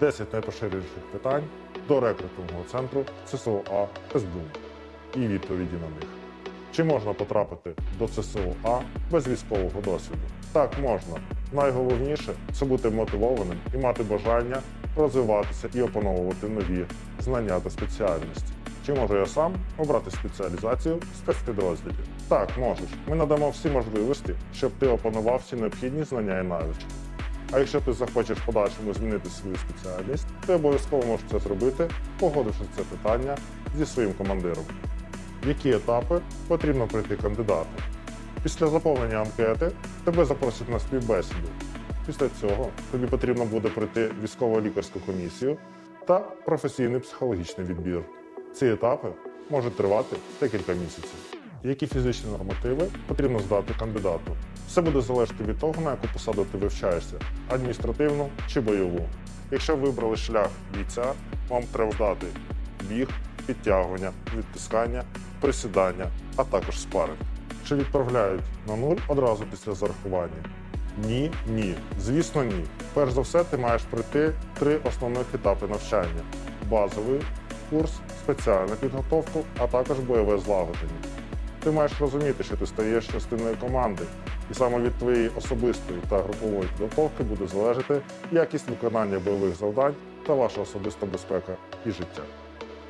10 найпоширеніших питань до рекрутингового центру ЦСОА СБУ і відповіді на них. Чи можна потрапити до ЦСОА без військового досвіду? Так, можна. Найголовніше це бути мотивованим і мати бажання розвиватися і опановувати нові знання та спеціальності. Чи можу я сам обрати спеціалізацію в спецпідрозділі? Так, можеш. Ми надамо всі можливості, щоб ти опанував всі необхідні знання і навички. А якщо ти захочеш подальшому змінити свою спеціальність, ти обов'язково можеш це зробити, погодивши це питання зі своїм командиром. Які етапи потрібно пройти кандидату? Після заповнення анкети тебе запросять на співбесіду. Після цього тобі потрібно буде пройти військово-лікарську комісію та професійний психологічний відбір. Ці етапи можуть тривати декілька місяців. Які фізичні нормативи потрібно здати кандидату? Все буде залежати від того, на яку посаду ти вивчаєшся адміністративну чи бойову. Якщо вибрали шлях бійця, вам треба здати біг, підтягування, відтискання, присідання, а також спаринг. Чи відправляють на нуль одразу після зарахування? Ні, ні. Звісно, ні. Перш за все, ти маєш пройти три основних етапи навчання: базовий курс, спеціальну підготовку, а також бойове злагодження. Ти маєш розуміти, що ти стаєш частиною команди, і саме від твоєї особистої та групової підготовки буде залежати якість виконання бойових завдань та ваша особиста безпека і життя.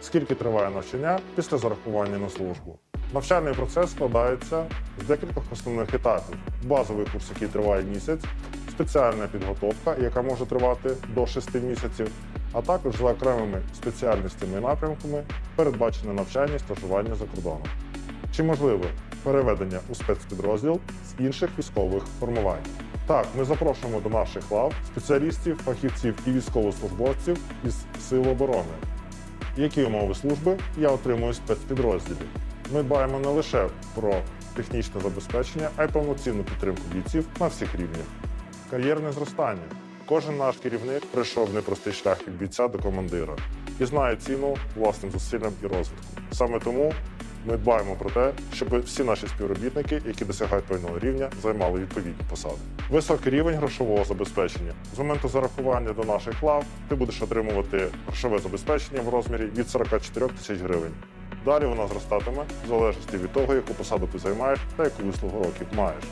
Скільки триває навчання після зарахування на службу? Навчальний процес складається з декількох основних етапів: базовий курс, який триває місяць, спеціальна підготовка, яка може тривати до 6 місяців, а також за окремими спеціальностями і напрямками передбачене навчання і стажування за кордоном. Чи можливе переведення у спецпідрозділ з інших військових формувань? Так, ми запрошуємо до наших лав спеціалістів, фахівців і військовослужбовців із Сил оборони. Які умови служби я отримую в спецпідрозділі? Ми дбаємо не лише про технічне забезпечення, а й повноцінну підтримку бійців на всіх рівнях. Кар'єрне зростання. Кожен наш керівник пройшов непростий шлях від бійця до командира і знає ціну власним зусиллям і розвитку. Саме тому ми дбаємо про те, щоб всі наші співробітники, які досягають певного рівня, займали відповідні посади. Високий рівень грошового забезпечення. З моменту зарахування до наших лав ти будеш отримувати грошове забезпечення в розмірі від 44 тисяч гривень. Далі воно зростатиме в залежності від того, яку посаду ти займаєш та яку вислугу років маєш.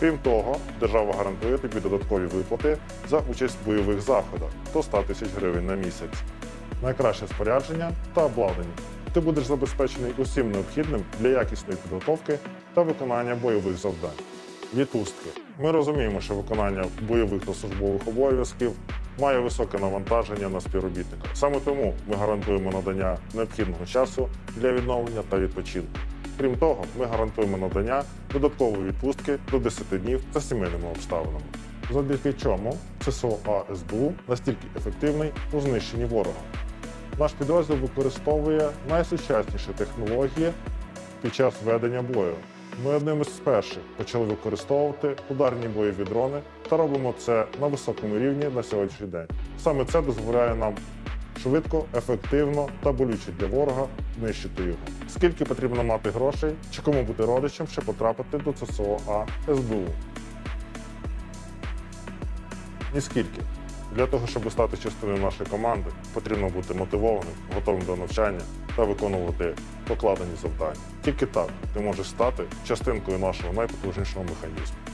Крім того, держава гарантує тобі додаткові виплати за участь в бойових заходах до 100 тисяч гривень на місяць, найкраще спорядження та обладнання. Ти будеш забезпечений усім необхідним для якісної підготовки та виконання бойових завдань. Відпустки. Ми розуміємо, що виконання бойових та службових обов'язків має високе навантаження на співробітника. Саме тому ми гарантуємо надання необхідного часу для відновлення та відпочинку. Крім того, ми гарантуємо надання додаткової відпустки до 10 днів за сімейними обставинами. Завдяки чому ЦСО СБУ настільки ефективний у знищенні ворога. Наш підрозділ використовує найсучасніші технології під час ведення бою. Ми одним із перших почали використовувати ударні бойові дрони та робимо це на високому рівні на сьогоднішній день. Саме це дозволяє нам швидко, ефективно та болюче для ворога знищити його. Скільки потрібно мати грошей чи кому бути родичем, щоб потрапити до ЦСО А СБУ? Ніскільки. Для того, щоб стати частиною нашої команди, потрібно бути мотивованим, готовим до навчання та виконувати покладені завдання. Тільки так ти можеш стати частинкою нашого найпотужнішого механізму.